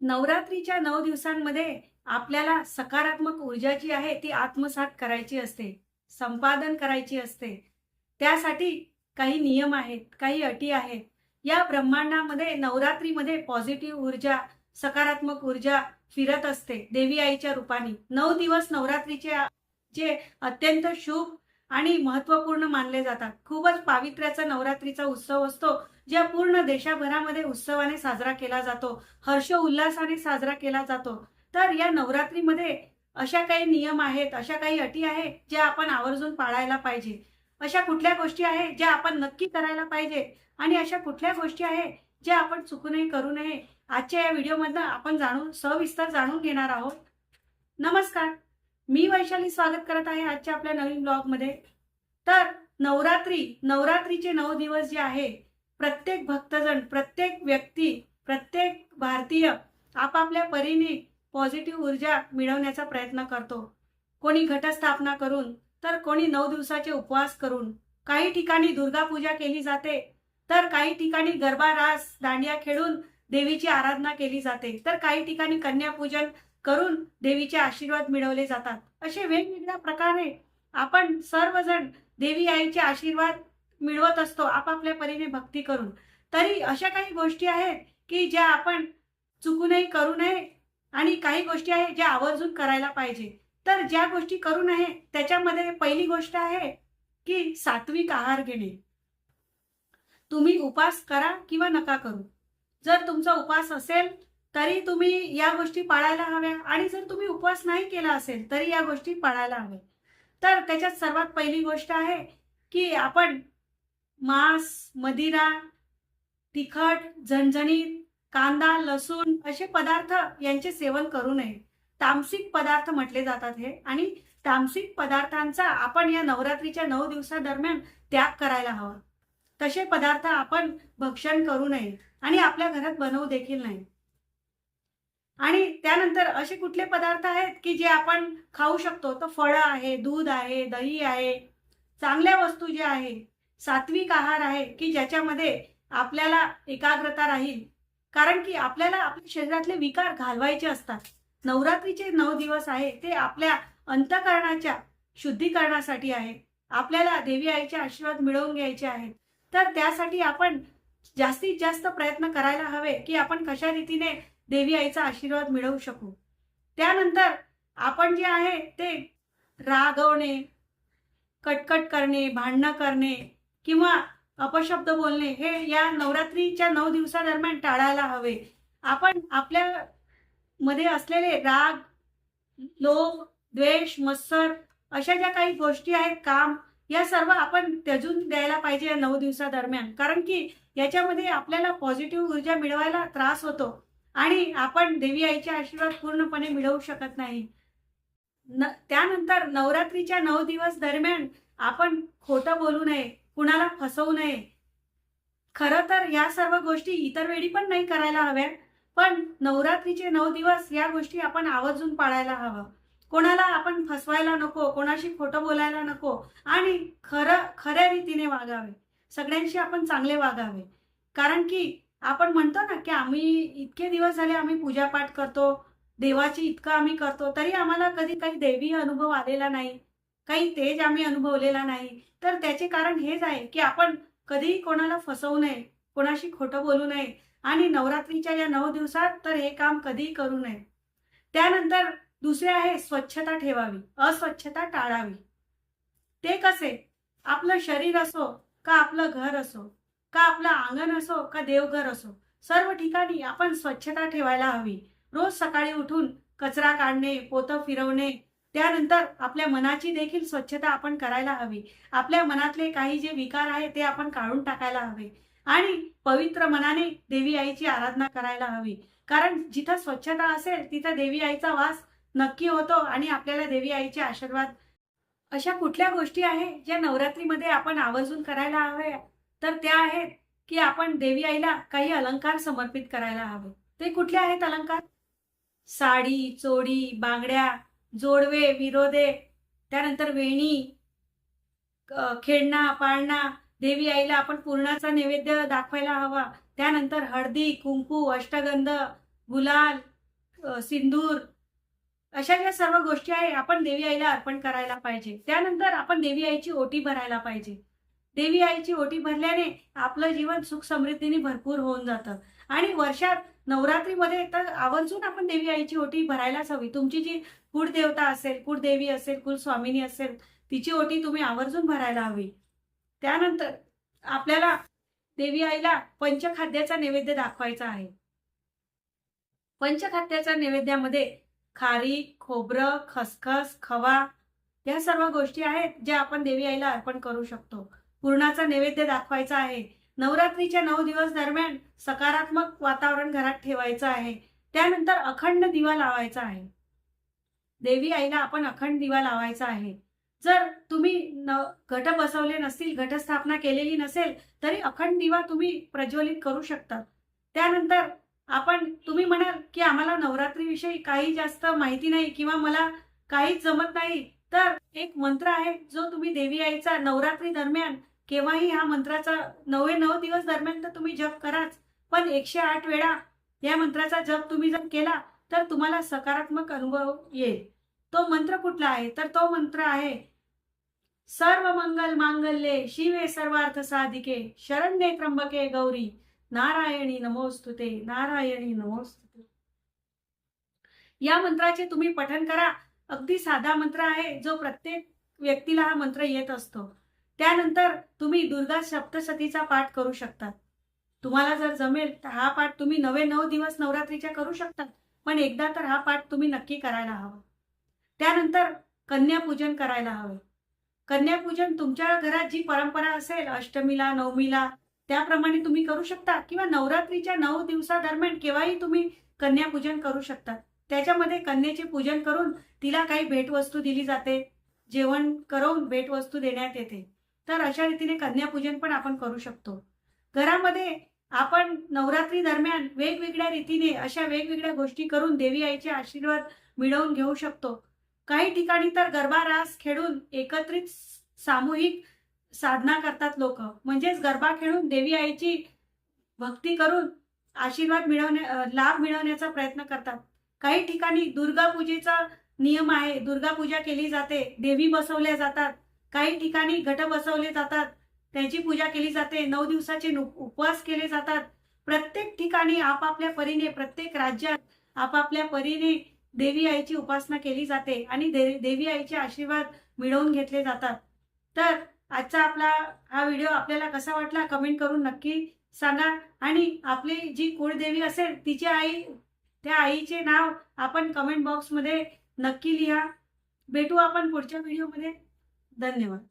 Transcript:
नवरात्रीच्या नऊ दिवसांमध्ये आपल्याला सकारात्मक ऊर्जा जी आहे ती आत्मसात करायची असते संपादन करायची असते. त्यासाठी काही नियम आहेत काही अटी आहेत. या ब्रह्मांडामध्ये नवरात्रीमध्ये पॉझिटिव्ह ऊर्जा सकारात्मक ऊर्जा फिरत असते देवी आईच्या रूपाने. नऊ दिवस नवरात्रीचे जे अत्यंत शुभ आणि महत्त्वपूर्ण मानले जातात. खूपच पावित्र्याचा नवरात्रीचा उत्सव असतो. ज्या पूर्ण देशाभरामध्ये उत्सवाने साजरा केला जातो हर्ष उल्हासाने साजरा केला जातो तर या नवरात्रीमध्ये अशा काही नियम आहेत अशा काही अटी आहेत ज्या आपण आवर्जून पाळायला पाहिजे. अशा कुठल्या गोष्टी आहेत ज्या आपण नक्की करायला पाहिजे आणि अशा कुठल्या गोष्टी आहेत ज्या आपण चुकूनही करू नये. आजच्या या व्हिडिओमधनं आपण जाणून सविस्तर जाणून घेणार आहोत. नमस्कार. मी वैशाली स्वागत करत आहे आजच्या आपल्या नवीन ब्लॉगमध्ये. तर नवरात्री नवरात्रीचे नऊ दिवस जे आहे प्रत्येक भक्तजण प्रत्येक व्यक्ती प्रत्येक भारतीय आपापल्या परीने पॉझिटिव्ह ऊर्जा मिळवण्याचा प्रयत्न करतो. कोणी घटस्थापना करून तर कोणी नऊ दिवसाचे उपवास करून. काही ठिकाणी दुर्गा पूजा केली जाते तर काही ठिकाणी गरबा रास दांडिया खेळून देवीची आराधना केली जाते. तर काही ठिकाणी कन्यापूजन करून देवीचे आशीर्वाद मिळवले जातात. असे वेगवेगळ्या प्रकारे आपण सर्वजण देवी आईचे आशीर्वाद मिळवत असतो आपापल्या परीने भक्ती करून. तरी अशा काही गोष्टी आहेत की ज्या आपण चुकूनही करू नये आणि काही गोष्टी आहेत ज्या आवर्जून करायला पाहिजे. तर ज्या गोष्टी करू नये त्याच्यामध्ये पहिली गोष्ट आहे की सात्विक आहार घेणे. तुम्ही उपास करा किंवा नका करू. जर तुमचा उपास असेल तरी तुम्ही या गोष्टी पाळायला हव्या आणि जर तुम्ही उपवास नाही केला असेल तरी या गोष्टी पाळायला हव्या. तर त्याच्यात सर्वात पहिली गोष्ट आहे की आपण मांस मदिरा तिखट झणझणीत कांदा लसूण असे पदार्थ यांचे सेवन करू नये. तामसिक पदार्थ म्हटले जातात हे. आणि तामसिक पदार्थांचा आपण या नवरात्रीच्या नऊ दिवसादरम्यान त्याग करायला हवा. तसे पदार्थ आपण भक्षण करू नये आणि आपल्या घरात बनवू देखील नाही आणि त्यानंतर असे कुठले पदार्थ आहेत की जे आपण खाऊ शकतो? तर फळं आहे दूध आहे दही आहे चांगल्या वस्तू ज्या आहे सात्विक आहार आहे की ज्याच्यामध्ये आपल्याला एकाग्रता राहील? कारण की आपल्याला आपल्या शरीरातले विकार घालवायचे असतात. नवरात्रीचे नऊ दिवस आहे ते आपल्या अंतकरणाच्या शुद्धीकरणासाठी आहे. आपल्याला देवी आईचे आशीर्वाद मिळवून घ्यायचे आहेत. तर त्यासाठी आपण जास्तीत जास्त प्रयत्न करायला हवे की आपण कशा रीतीने देवी आईचा आशीर्वाद मिळवू शकू? त्यानंतर आपण जे आहे ते रागवणे कटकट करणे भांडणं करणे किंवा अपशब्द बोलणे हे या नवरात्रीच्या नऊ दिवसादरम्यान टाळायला हवे. आपण आपल्या मध्ये असलेले राग लोभ द्वेष मत्सर अशा ज्या काही गोष्टी आहेत काम या सर्व आपण त्यजून द्यायला पाहिजे या नऊ दिवसादरम्यान. कारण की याच्यामध्ये आपल्याला पॉझिटिव्ह ऊर्जा मिळवायला त्रास होतो आणि आपण देवी आईचे आशीर्वाद पूर्णपणे मिळवू शकत नाही. न त्यानंतर नवरात्रीच्या नऊ दिवस दरम्यान आपण खोटं बोलू नये. कुणाला फसवू नये. खरं तर या सर्व गोष्टी इतर वेळी पण नाही करायला हव्या पण नवरात्रीचे नऊ दिवस या गोष्टी आपण आवर्जून पाळायला हवं. कोणाला आपण फसवायला नको कोणाशी खोटं बोलायला नको आणि खरं खऱ्या रीतीने वागावे. सगळ्यांशी आपण चांगले वागावे. कारण की आपण म्हणतो ना की आम्ही इतके दिवस झाले आम्ही पूजापाठ करतो देवाची इतकं आम्ही करतो तरी आम्हाला कधी काही दैवी अनुभव आलेला नाही. काही तेज आम्ही अनुभवलेला नाही. तर त्याचे कारण हेच आहे की आपण कधीही कोणाला फसवू नये कोणाशी खोटं बोलू नये आणि नवरात्रीच्या या नऊ दिवसात तर हे काम कधीही करू नये. त्यानंतर दुसरे आहे स्वच्छता ठेवावी अस्वच्छता टाळावी. ते कसे? आपलं शरीर असो का आपलं घर असो का आपलं अंगण असो का देवघर असो सर्व ठिकाणी आपण स्वच्छता ठेवायला हवी. रोज सकाळी उठून कचरा काढणे पोतं फिरवणे त्यानंतर आपल्या मनाची देखील स्वच्छता आपण करायला हवी. आपल्या मनातले काही जे विकार आहे ते आपण काढून टाकायला हवे. आणि पवित्र मनाने देवी आईची आराधना करायला हवी. कारण जिथं स्वच्छता असेल तिथं देवी आईचा वास नक्की होतो आणि आपल्याला देवी आईचे आशीर्वाद. अशा कुठल्या गोष्टी आहे ज्या नवरात्रीमध्ये आपण आवर्जून करायला हव्या तर त्या आहेत की आपण देवी आईला काही अलंकार समर्पित करायला हवे. ते कुठले आहेत अलंकार? साडी चोडी बांगड्या जोडवे विरोधे त्यानंतर वेणी खेळणा पाळणा देवी आईला आपण पूर्णाचा नैवेद्य दाखवायला हवा. त्यानंतर हळदी कुंकू अष्टगंध गुलाल सिंदूर अशा ज्या सर्व गोष्टी आहे आपण देवी आईला अर्पण करायला पाहिजे. त्यानंतर आपण देवी आईची ओटी भरायला पाहिजे. देवी आईची ओटी भरल्याने आपलं जीवन सुख समृद्धीने भरपूर होऊन जातं. आणि वर्षात नवरात्रीमध्ये तर आवर्जून आपण देवी आईची ओटी भरायलाच हवी. तुमची जी कुळदेवता असेल कुळदेवी असेल कुलस्वामिनी असेल तिची ओटी तुम्ही आवर्जून भरायला हवी. त्यानंतर आपल्याला देवी आईला पंचखाद्याचा नैवेद्य दाखवायचा आहे. पंचखाद्याच्या नैवेद्यामध्ये खारी खोबरं खसखस खवा या सर्व गोष्टी आहेत ज्या आपण देवी आईला अर्पण करू शकतो. पूर्णाचा नैवेद्य दाखवायचा आहे. नवरात्रीच्या नऊ दिवस दरम्यान सकारात्मक वातावरण घरात ठेवायचं आहे. त्यानंतर अखंड दिवा लावायचा आहे. देवी आईला आपण अखंड दिवा लावायचा आहे. जर तुम्ही न घट बसवले नसतील घटस्थापना केलेली नसेल तरी अखंड दिवा तुम्ही प्रज्वलित करू शकता. त्यानंतर आपण तुम्ही म्हणाल की आम्हाला नवरात्रीविषयी काही जास्त माहिती नाही किंवा मला काहीच जमत नाही तर एक मंत्र आहे जो तुम्ही देवी आईचा नवरात्री दरम्यान केव्हाही ह्या मंत्राचा नवे नऊ दिवस दरम्यान तर तुम्ही जप कराच. पण एकशे आठ वेळा या मंत्राचा जप तुम्ही जर केला तर तुम्हाला सकारात्मक अनुभव येईल. तो मंत्र कुठला आहे? तर तो मंत्र आहे सर्व मंगल मांगल्ये शिवे सर्वार्थ साधिके शरण्ये त्र्यंबके गौरी नारायणी नमोस्तुते नारायणी नमोस्तुते. या मंत्राचे तुम्ही पठन करा. अगदी साधा मंत्र आहे जो प्रत्येक व्यक्तीला हा मंत्र येत असतो. त्यानंतर तुम्ही दुर्गा सप्तशतीचा पाठ करू शकता तुम्हाला जर जमेल तर हा पाठ तुम्ही नवे नऊ दिवस नवरात्रीच्या करू शकता. पण एकदा तर हा पाठ तुम्ही नक्की करायला हवा. त्यानंतर कन्यापूजन करायला हवे. कन्यापूजन तुमच्या घरात जी परंपरा असेल अष्टमीला नवमीला त्याप्रमाणे तुम्ही करू शकता किंवा नवरात्रीच्या नऊ दिवसादरम्यान केव्हाही तुम्ही कन्यापूजन करू शकता. त्याच्यामध्ये कन्याचे पूजन करून तिला काही भेटवस्तू दिली जाते. जेवण करून भेटवस्तू देण्यात येते. तर अशा रीतीने कन्यापूजन पण आपण करू शकतो. घरामध्ये आपण नवरात्री दरम्यान वेगवेगळ्या रीतीने अशा वेगवेगळ्या गोष्टी करून देवी आईचे आशीर्वाद मिळवून घेऊ शकतो. काही ठिकाणी तर गरबा रास खेळून एकत्रित सामूहिक साधना करतात लोक. म्हणजेच गरबा खेळून देवी आईची भक्ती करून आशीर्वाद मिळवण्या लाभ मिळवण्याचा प्रयत्न करतात. काही ठिकाणी दुर्गा पूजेचा नियम आहे. दुर्गा पूजा केली जाते. देवी बसवल्या जातात. काही ठिकाणी घट बसवले जातात त्यांची पूजा केली जाते नऊ दिवसाचे नु- उपवास केले जातात. प्रत्येक ठिकाणी आपापल्या परीने प्रत्येक राज्यात आपापल्या परीने देवी आईची उपासना केली जाते आणि दे, देवी आईचे आशीर्वाद मिळवून घेतले जातात. तर आजचा आपला हा व्हिडिओ आपल्याला कसा वाटला कमेंट करून नक्की सांगा. आणि आपली जी कुळदेवी असेल तिची आई त्या आईचे नाव आपण कमेंट बॉक्समध्ये नक्की लिहा. भेटू आपण पुढच्या व्हिडिओमध्ये. धन्यवाद.